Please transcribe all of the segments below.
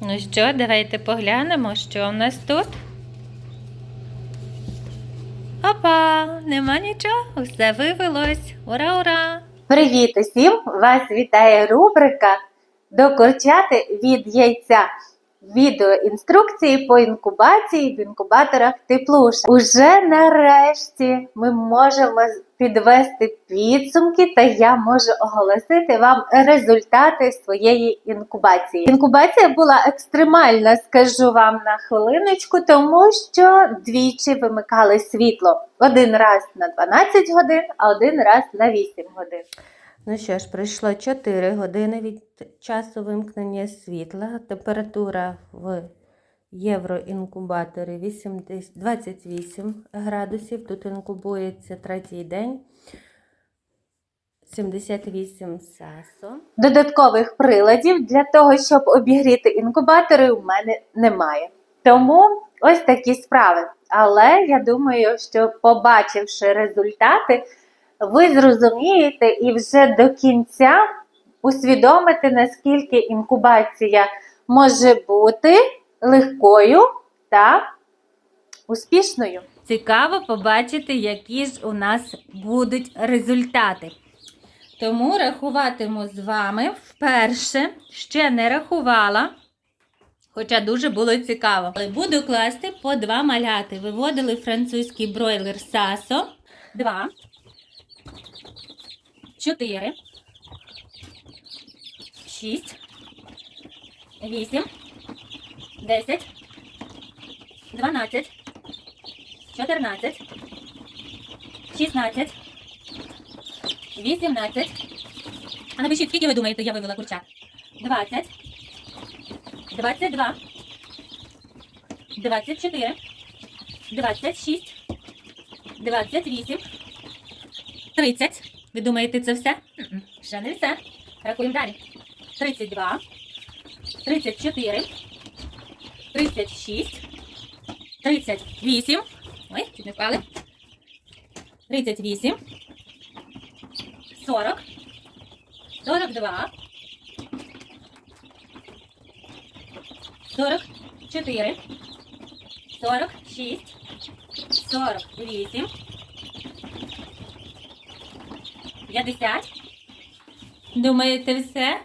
Ну що, давайте поглянемо, що в нас тут. Опа, нема нічого, все вивелось. Ура, ура! Привіт усім! Вас вітає рубрика Докорчати від яйця. Відеоінструкції по інкубації в інкубаторах теплуша. Уже нарешті ми можемо підвести підсумки, та я можу оголосити вам результати своєї інкубації. Інкубація була екстремальна, скажу вам на хвилиночку, тому що двічі вимикали світло. Один раз на 12 годин, а один раз на 8 годин. Ну що ж, пройшло 4 години від часу вимкнення світла. Температура в євроінкубаторі 80 28 градусів. Тут інкубується третій день. 78 сасо. Додаткових приладів для того, щоб обігріти інкубатори, у мене немає. Тому ось такі справи. Але я думаю, що побачивши результати, ви зрозумієте і вже до кінця усвідомите, наскільки інкубація може бути легкою та успішною. Цікаво побачити, які ж у нас будуть результати. Тому рахуватиму з вами вперше, ще не рахувала, хоча дуже було цікаво. Буду класти по два маляти. Виводили французький бройлер Сасо. Два. Чотири. Шість. Вісім. Десять. Дванадцять. 14, 16, 18. А напишіть, скільки ви думаєте, я вивела курчат? 20, 22, 24, 26, 28, 30. Ви думаєте, це все? М-м, Ще не все. Рахуємо далі. 32, 34, 36, 38. Ой, чуть не впали. 38. 40. 42. 44. 46. 48. 50. Думаєте, все?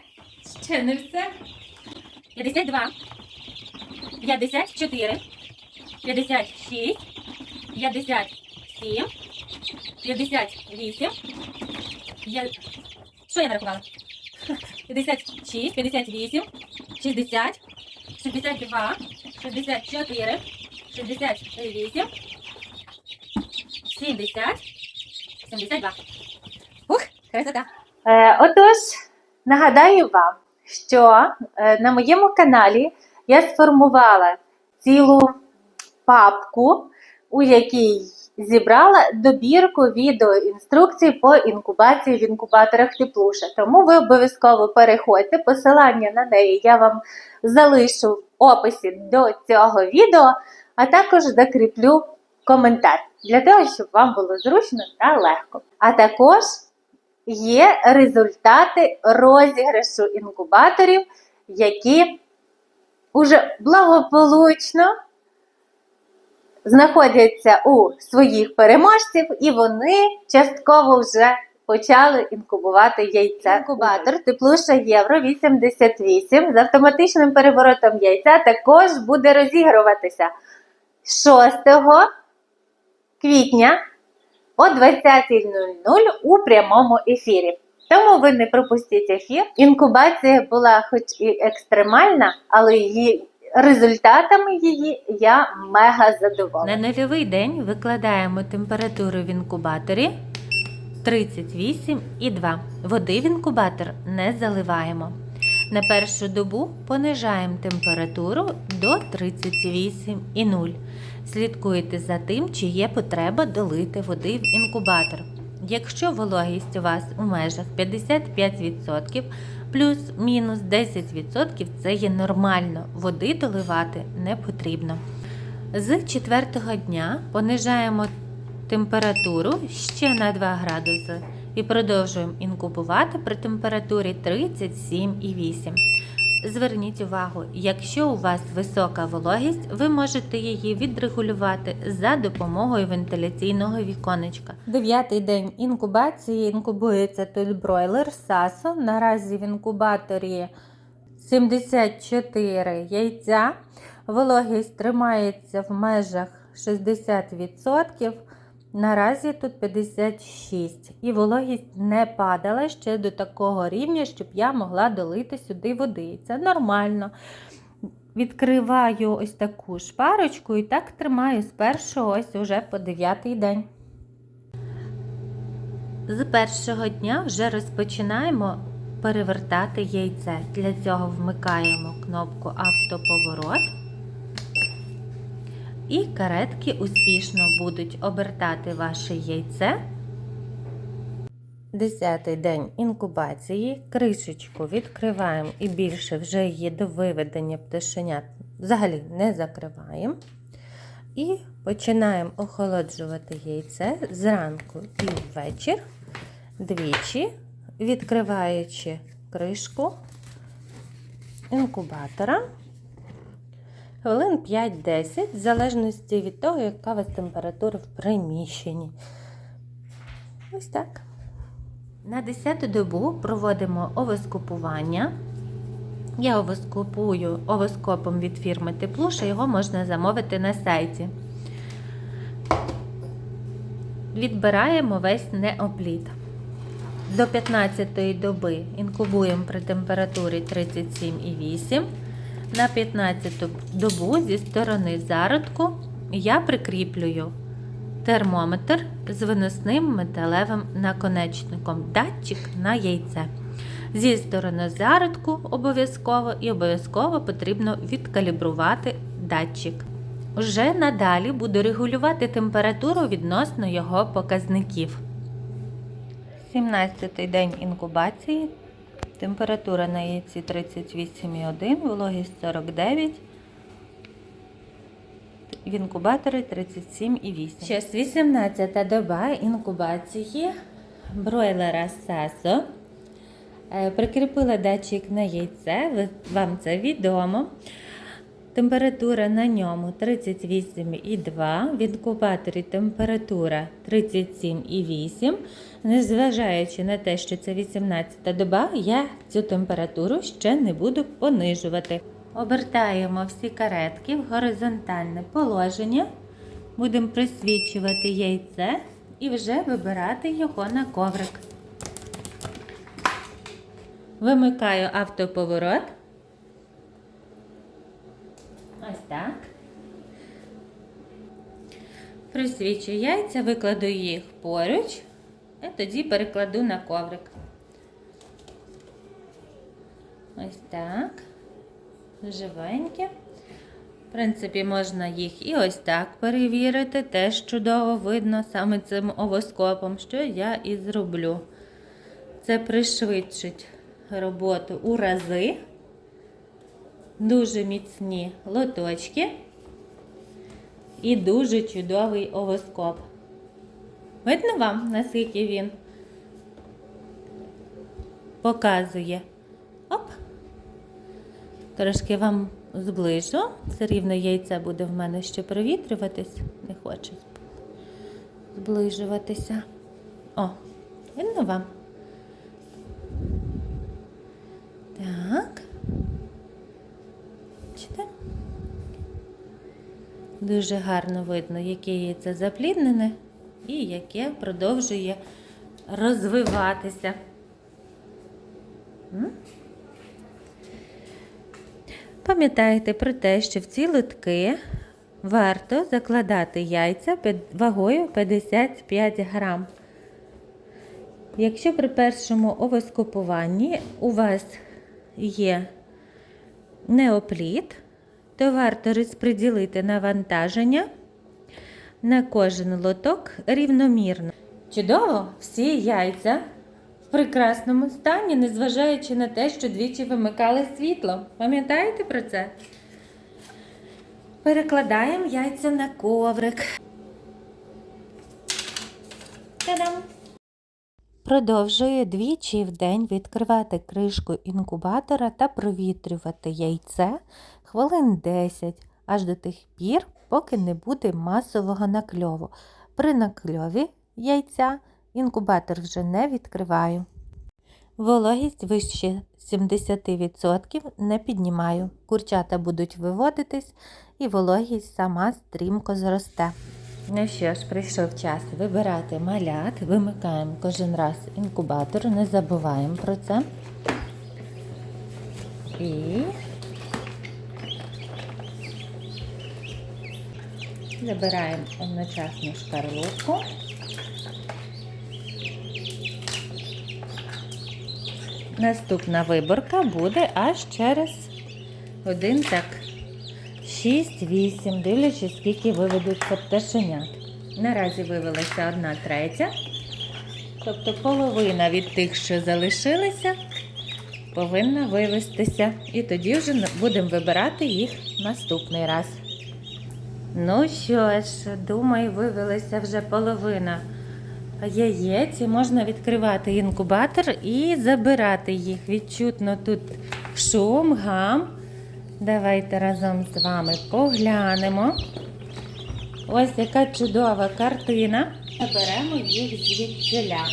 Ще не все. 52. 54. 56. 57, 58, я... Що я нарахувала? 56, 58, 60, 62, 64, 68, 70, 72. Красота. Е, отож, нагадаю вам, що е, на моєму каналі я сформувала цілу папку, у якій зібрала добірку відеоінструкцій по інкубації в інкубаторах теплуша. Тому ви обов'язково переходьте. Посилання на неї я вам залишу в описі до цього відео, а також закріплю коментар для того, щоб вам було зручно та легко. А також є результати розіграшу інкубаторів, які уже благополучно знаходяться у своїх переможців, і вони частково вже почали інкубувати яйця. Інкубатор теплуша Євро 88 з автоматичним переворотом яйця також буде розігруватися 6 квітня о 20.00 у прямому ефірі. Тому ви не пропустіть ефір. Інкубація була хоч і екстремальна, але її результатами її я мега задоволена. На нульовий день викладаємо температуру в інкубаторі 38,2. Води в інкубатор не заливаємо. На першу добу понижаємо температуру до 38,0. Слідкуйте за тим, чи є потреба долити води в інкубатор. Якщо вологість у вас у межах 55%, плюс-мінус 10% це є нормально, води доливати не потрібно. З четвертого дня понижаємо температуру ще на 2 градуси і продовжуємо інкубувати при температурі 37,8. Зверніть увагу, якщо у вас висока вологість, ви можете її відрегулювати за допомогою вентиляційного віконечка. Дев'ятий день інкубації. Інкубується тут бройлер Сасо. Наразі в інкубаторі 74 яйця. Вологість тримається в межах 60%. Наразі тут 56. І вологість не падала ще до такого рівня, щоб я могла долити сюди води. Це нормально. Відкриваю ось таку шпарочку і так тримаю з першого ось уже по дев'ятий день. З першого дня вже розпочинаємо перевертати яйце. Для цього вмикаємо кнопку автоповорот. І каретки успішно будуть обертати ваше яйце. Десятий день інкубації. Кришечку відкриваємо і більше вже її до виведення пташенят взагалі не закриваємо. І починаємо охолоджувати яйце зранку і ввечір, двічі, відкриваючи кришку інкубатора. Хвилин 5-10, в залежності від того, яка у вас температура в приміщенні. Ось так. На 10-ту добу проводимо овоскопування. Я овоскопую овоскопом від фірми Теплуша, його можна замовити на сайті. Відбираємо весь неопліт. До 15-ї доби інкубуємо при температурі 37,8. На 15-ту добу зі сторони зародку я прикріплюю термометр з виносним металевим наконечником, датчик на яйце. Зі сторони зародку обов'язково і обов'язково потрібно відкалібрувати датчик. Вже надалі буду регулювати температуру відносно його показників. 17-й день інкубації. Температура на яйці 38,1, вологість 49. В інкубаторі 37,8. Зараз 18 доба інкубації бройлера Сасо. Е, Прикріпила датчик на яйце, вам це відомо. Температура на ньому 38,2, в інкубаторі температура 37,8. Незважаючи на те, що це 18 доба, я цю температуру ще не буду понижувати. Обертаємо всі каретки в горизонтальне положення. Будемо присвічувати яйце і вже вибирати його на коврик. Вимикаю автоповорот. Ось так. Присвічу яйця, викладу їх поруч, і тоді перекладу на коврик. Ось так. Живенькі. В принципі, можна їх і ось так перевірити. Теж чудово видно саме цим овоскопом, що я і зроблю. Це пришвидшить роботу у рази. Дуже міцні лоточки і дуже чудовий овоскоп. Видно вам, наскільки він показує. Оп! Трошки вам зближу. Все рівно яйце буде в мене ще провітрюватись. Не хочу зближуватися. О, видно вам? Так. Бачите? Дуже гарно видно, яке яйце запліднене і яке продовжує розвиватися. Пам'ятайте про те, що в ці лотки варто закладати яйця під вагою 55 грам. Якщо при першому овоскопуванні у вас є неопліт, то варто розподілити навантаження на кожен лоток рівномірно. Чудово, всі яйця в прекрасному стані, незважаючи на те, що двічі вимикали світло. Пам'ятаєте про це? Перекладаємо яйця на коврик. Та-дам! Продовжує двічі в день відкривати кришку інкубатора та провітрювати яйце хвилин 10, аж до тих пір, поки не буде масового накльову. При накльові яйця інкубатор вже не відкриваю. Вологість вище 70% не піднімаю. Курчата будуть виводитись і вологість сама стрімко зросте. Ну що ж, прийшов час вибирати малят. Вимикаємо кожен раз інкубатор, не забуваємо про це. Забираємо одночасну шкарлупку. Наступна виборка буде аж через один так 6-8, дивлячись, скільки виведуться пташенят. Наразі вивелася одна третя, тобто половина від тих, що залишилися, повинна вивестися. І тоді вже будемо вибирати їх наступний раз. Ну що ж, думаю, вивелася вже половина яєць. І можна відкривати інкубатор і забирати їх. Відчутно тут шум, гам. Давайте разом з вами поглянемо. Ось яка чудова картина. Беремо їх звідсіля.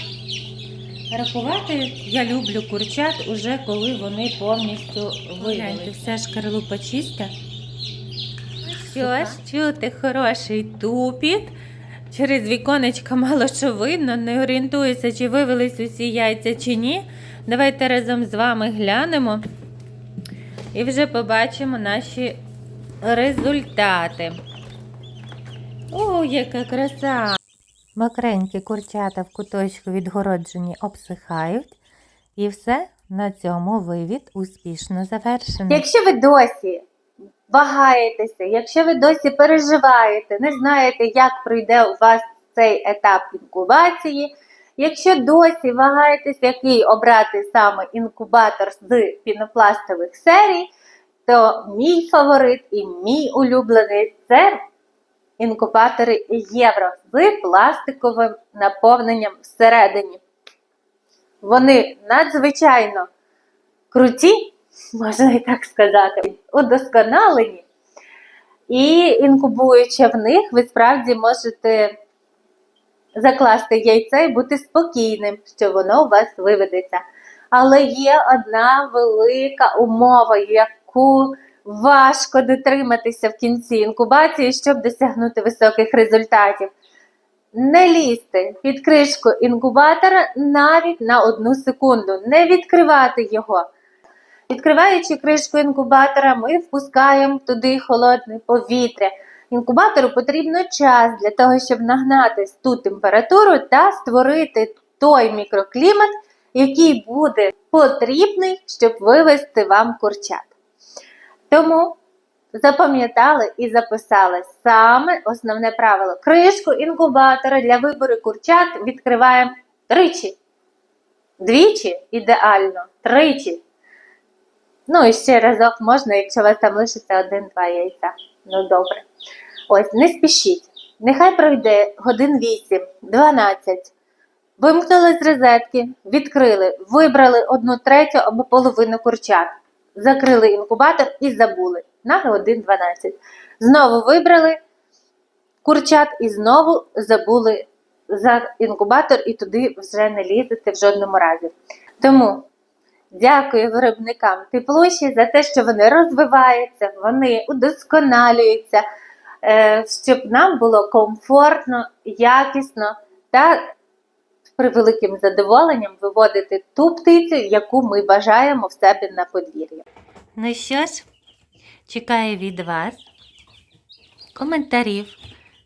Рахувати я люблю курчат уже коли вони повністю виглянули. Вся шкарлупа чиста. Що ж, чути хороший тупіт. Через віконечко мало що видно, не орієнтуюся, чи вивелись усі яйця чи ні. Давайте разом з вами глянемо і вже побачимо наші результати. О, яка краса! Мокренькі курчата в куточку відгороджені обсихають. І все на цьому вивід успішно завершений. Якщо ви досі вагаєтеся, якщо ви досі переживаєте, не знаєте, як пройде у вас цей етап інкубації, якщо досі вагаєтесь, який обрати саме інкубатор з пінопластових серій, то мій фаворит і мій улюблений це інкубатори Євро з пластиковим наповненням всередині. Вони надзвичайно круті, можна і так сказати, удосконалені. І інкубуючи в них, ви справді можете закласти яйце і бути спокійним, що воно у вас виведеться. Але є одна велика умова, яку важко дотриматися в кінці інкубації, щоб досягнути високих результатів. Не лізьте під кришку інкубатора навіть на одну секунду, не відкривати його. Відкриваючи кришку інкубатора, ми впускаємо туди холодне повітря. Інкубатору потрібно час для того, щоб нагнати ту температуру та створити той мікроклімат, який буде потрібний, щоб вивести вам курчат. Тому запам'ятали і записали саме основне правило. Кришку інкубатора для вибору курчат відкриваємо тричі. Двічі ідеально, тричі. Ну і ще разок можна, якщо у вас там лишиться один-два яйця. Ну добре. Ось, не спішіть. Нехай пройде годин 8, 12. Вимкнули з розетки, відкрили, вибрали одну третю або половину курчат. Закрили інкубатор і забули на годин 12. Знову вибрали курчат і знову забули за інкубатор і туди вже не лізете в жодному разі. Тому Дякую виробникам теплуші за те, що вони розвиваються, вони удосконалюються, е, щоб нам було комфортно, якісно та з превеликим задоволенням виводити ту птицю, яку ми бажаємо в себе на подвір'ї. Ну що ж, чекаю від вас коментарів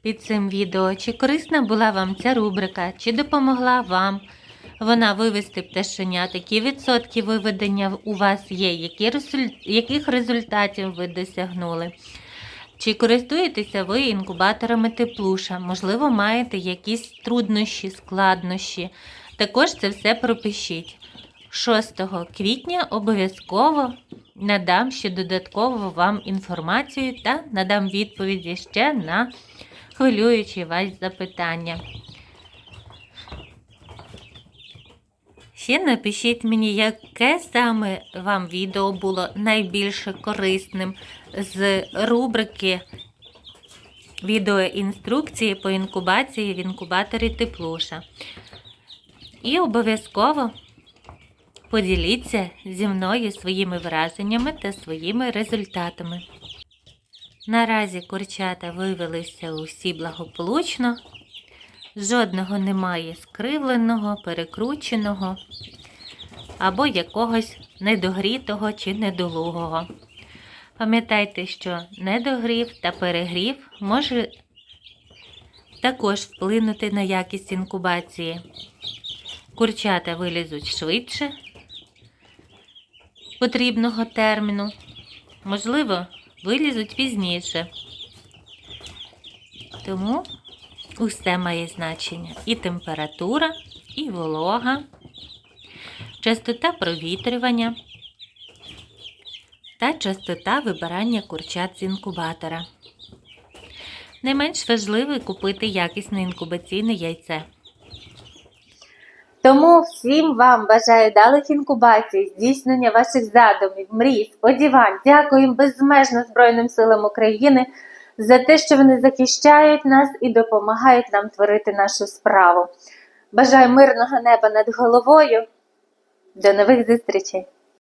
під цим відео. Чи корисна була вам ця рубрика, чи допомогла вам вона вивести пташенят, які відсотки виведення у вас є, які яких результатів ви досягнули. Чи користуєтеся ви інкубаторами теплуша? Можливо, маєте якісь труднощі, складнощі. Також це все пропишіть. 6 квітня обов'язково надам ще додатково вам інформацію та надам відповіді ще на хвилюючі вас запитання. Ще напишіть мені, яке саме вам відео було найбільше корисним з рубрики відеоінструкції по інкубації в інкубаторі Теплуша. І обов'язково поділіться зі мною своїми враженнями та своїми результатами. Наразі курчата вивелися усі благополучно, жодного немає скривленого, перекрученого або якогось недогрітого чи недолугого. Пам'ятайте, що недогрів та перегрів може також вплинути на якість інкубації. Курчата вилізуть швидше потрібного терміну, можливо, вилізуть пізніше. Тому усе має значення. І температура, і волога, частота провітрювання та частота вибирання курчат з інкубатора. Не менш важливо купити якісне інкубаційне яйце. Тому всім вам бажаю далих інкубацій, здійснення ваших задумів, мрій, сподівань. Дякую їм безмежно Збройним силам України за те, що вони захищають нас і допомагають нам творити нашу справу. Бажаю мирного неба над головою. До нових зустрічей!